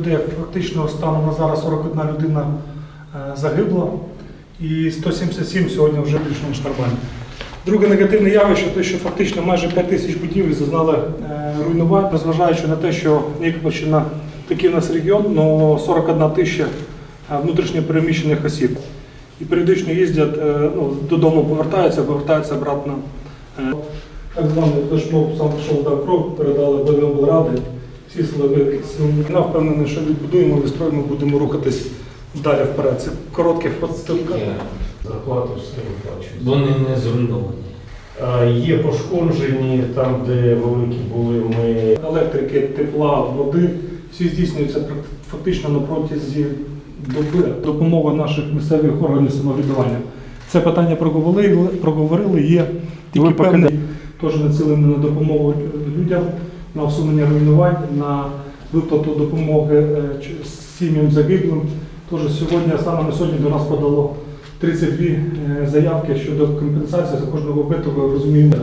Де фактично станом на зараз 41 людина е, загибла і 177 сьогодні вже більш ніж нормально. Друге негативне явище, те, що фактично майже 5 тисяч будівель зазнали е, руйнувань, незважаючи на те, що Нікопольщина такий у нас регіон, але 41 тисяча е, внутрішньо переміщених осіб. І періодично їздять, ну, додому повертаються, повертаються обратно. Так званий флешмоб сам пішов дав кров, передали в облради, всі силовики. Я впевнений, що відбудуємо, відстроїмо, будемо рухатись далі вперед. Це коротке фотостилка. Зарплату все виплачують. Вони не зруйновані. А, Є пошкоджені там, де великі були ми. електрики, тепла, води, всі здійснюються фактично на протязі доби. Допомога наших місцевих органів самоврядування. Це питання проговорили, проговорили є тільки певне теж націлені на допомогу людям, на усунення руйнувань, на виплату допомоги е, сім'ям загиблим. Тож сьогодні, саме на сьогодні до нас подало 32 е, заявки щодо компенсації за кожного вбитого, розуміємо.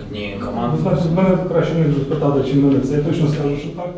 Одні команди. мене краще не розпитати, чи мене це. Я точно скажу, що так.